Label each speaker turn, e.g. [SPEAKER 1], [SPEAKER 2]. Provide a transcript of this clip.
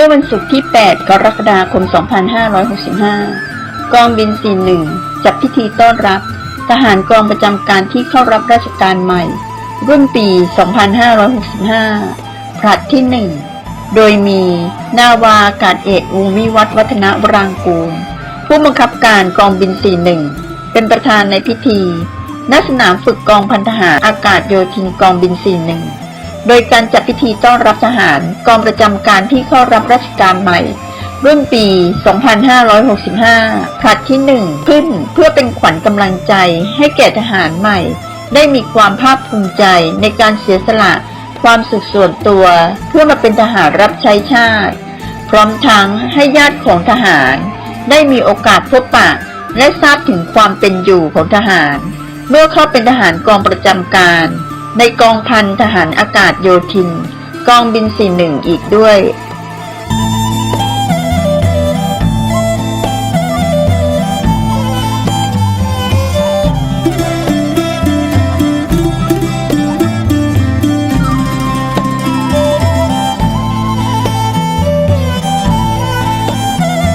[SPEAKER 1] เมื่อวันศุกร์ที่ 8 กรกฎาคม 2565 กองบิน 41 จัดพิธีต้อนรับ ทหารกองประจำการที่เข้ารับราชการใหม่ รุ่นปี 2565 ผลัดที่ 1 โดยมีนาวาอากาศเอกวงวิวัฒน์วัฒนวรางกูล ผู้บังคับการกองบิน 41 เป็นประธานในพิธีณสนามฝึกกองพันทหารอากาศโยธินกองบิน 41 โดยการจัดพิธีต้อนรับทหารกองประจำการที่เข้ารับราชการใหม่ รุ่นปี 2565ผลัดที่ 1 ขึ้นเพื่อเป็นขวัญกำลังใจให้แก่ทหารใหม่ ได้มีความภาคภูมิใจในการเสียสละความสุขส่วนตัวเพื่อมาเป็นทหารรับใช้ชาติ พร้อมทั้งให้ญาติของทหาร ได้มีโอกาสพบปะ และทราบถึงความเป็นอยู่ของทหาร เมื่อเข้าเป็นทหารกองประจำการ ในกองพันทหารอากาศโยธิน กองบิน 41 อีกด้วย